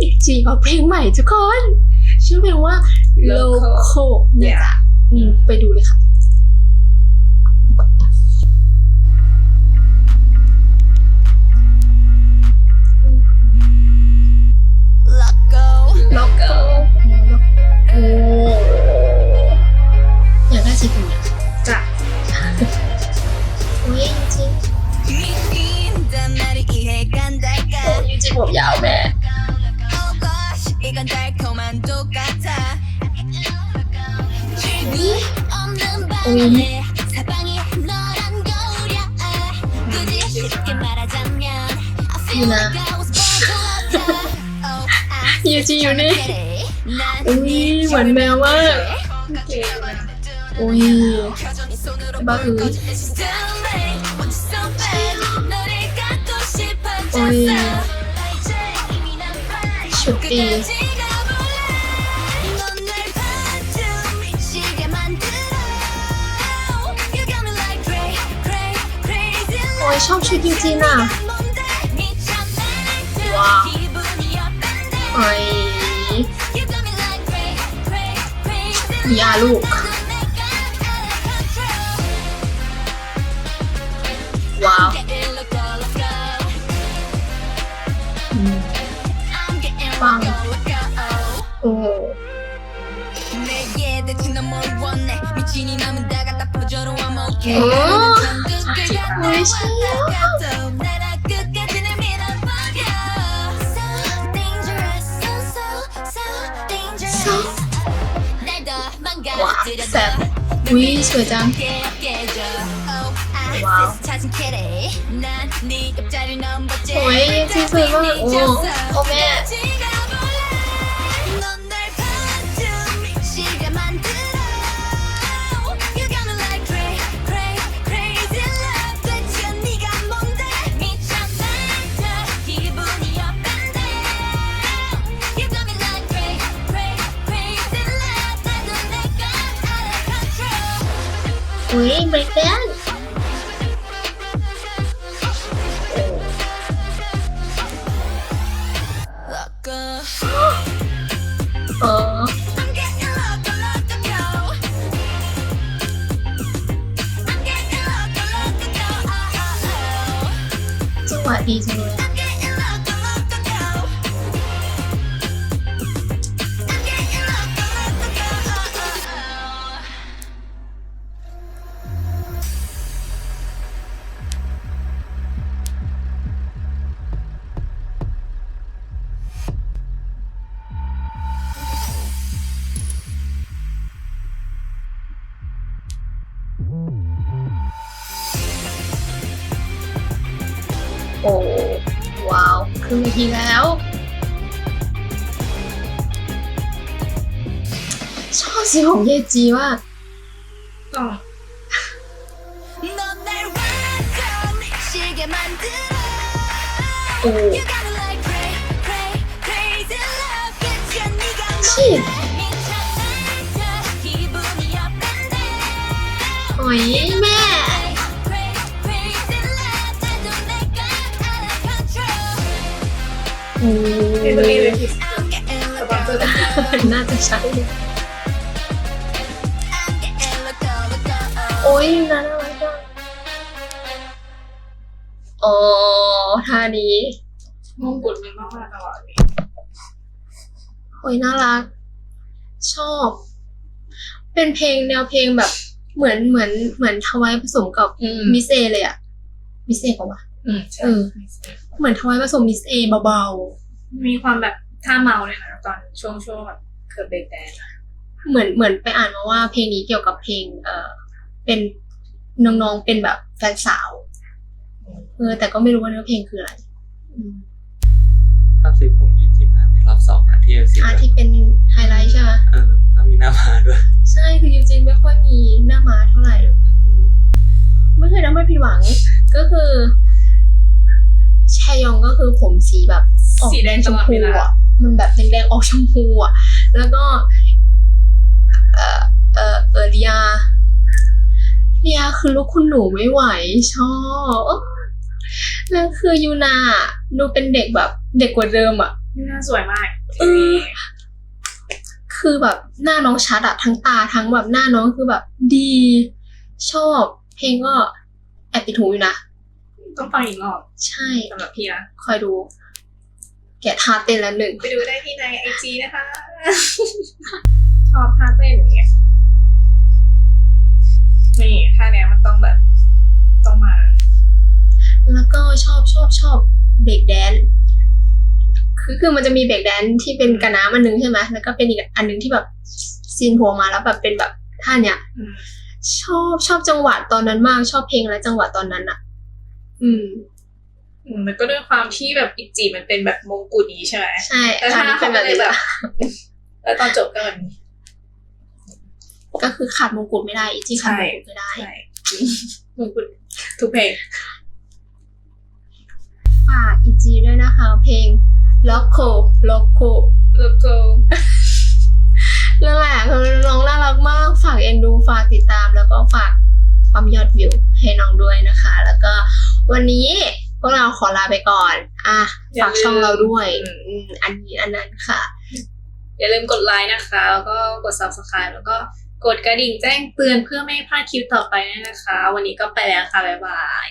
อีกจีออกเพลงใหม่ทุกคน ชื่อเพลงว่า Loco Loco นะจ๊ะอืมไปดูเลยค่ะ 이건 달콤한 똑 같아. 위 없는 밤에 사방이 너란 겨울야. 굳이 쉽게 말하자면 I feel like I was born to love. you 유지윤의 네 오이 만나와 오이. 음, 마그 오이. 쇼핑 crazy โอ้ยชอบชุดยูจีน่ะ뭔 우인 소장 와우 오메 อุ้ยเบ โอ้ว้าวครึ่งนาทีแล้ว ชอบสีของเยจีมาก อ๋อ 넌날 완전 미치게 만들어. โ เป็นตัวเองเลยผิด I'm getting สปอนเซอร์ loco, น่าจะใช่ I'm getting loco, loco. โอ้ยน่ารักจังอ๋อท่านี้มงกุฎมันมากๆตลอดเลยโอ้ยน่ารัก ชอบ เป็นเพลงแนวเพลงแบบ เหมือนเหมือนเหมือนทวายผสมกับอืมมิสเอเลยอะมิสเอปะวะอืมเออ เหมือนทวายผสมมิสเอเบา มีความแบบท่าเมาเลยนะตอนช่วงช่วงแบบเคิร์ฟเบรกแดนซ์อะๆเหมือนเหมือนไปอ่านมาว่าเพลงนี้เกี่ยวกับเพลง เออเป็นน้องๆเป็นแบบแฟนสาวเออแต่ก็ไม่รู้ว่าเนื้อเพลงคืออะไรอืมชอบสีผมยูจิมากในรอบสองนะที่สีอาที่เป็นไฮไลท์ใช่ไหมเออแล้วมีหน้ามาด้วย ใช่คือยูจินไม่ค่อยมีหน้าม้าเท่าไหร่ ไม่เคยทำให้ผิดหวังก็คือ แชยองก็คือผมสีแบบออกสีแดงชตมลอดพูเวลาอะมันแบบแดงๆออกชมพูอะ แล้วก็ เออเออเออเรียเรียคือลูกคุณหนูไม่ไหวชอบแล้วคือยูนาดูเป็นเด็กแบบ เด็กกว่าเดิมอะนี่น่าสวยมากเออคือแบบหน้าน้องชัดอะทั้งตาทั้งแบบหน้าน้องคือแบบดี ชอบ เพลงก็แอบติดหูอยู่นะ ต้องฟังอีกรอบใช่สำหรับพี่นะคอยดู แกะท่าเต้นแล้วหนึ่ง ไปดูได้ที่ในไอจีนะคะ ชอบท่าเต้นอย่างเงี้ยนี่ท่าเนี้ยมันต้องแบบต้องมา แล้วก็ชอบชอบชอบเบรกแดนซ์คือคือมันจะมีเบรกแดนซ์ที่เป็นกระน้ำอันนึงใช่ไหมแล้วก็เป็นอีกอันนึงที่แบบซีนโผล่มาแล้วแบบเป็นแบบท่าเนี้ยอืมชอบชอบจังหวะตอนนั้นมาก ชอบเพลงและจังหวะตอนนั้นอะ อืมอืมแล้วก็ด้วยความที่แบบอิจิมันเป็นแบบมงกุฎนี้ใช่ไหมใช่แต่ท่าท่านี้เขาเป็นก็แบบเลยนี้แบแบบบ แล้วตอนจบก็แบบนี้ก็คือขาดมงกุฎไม่ได้อีที่ขาดมงกุฎไม่ได้ใช่มงกุฎทุกเพลงฝากอีจีด้วยนะคะ เพลงล็อกโคล็อกโคแล้วก็นั่นแหละคือน้องน่ารักมาก ฝากเอ็นดู ฝากติดตาม แล้วก็ฝากปั๊มยอดวิวให้น้องด้วยนะคะ แล้วก็ วันนี้พวกเราขอลาไปก่อน อะฝากช่องเราด้วยอืมอันนี้อันนั้นค่ะ อย่าลืมกดไลค์นะคะ แล้วก็กด subscribe แล้วก็กดกระดิ่งแจ้งเตือนเพื่อไม่ให้พลาดคลิปต่อไปด้วยนะคะ วันนี้ก็ไปแล้วค่ะ บ๊ายบาย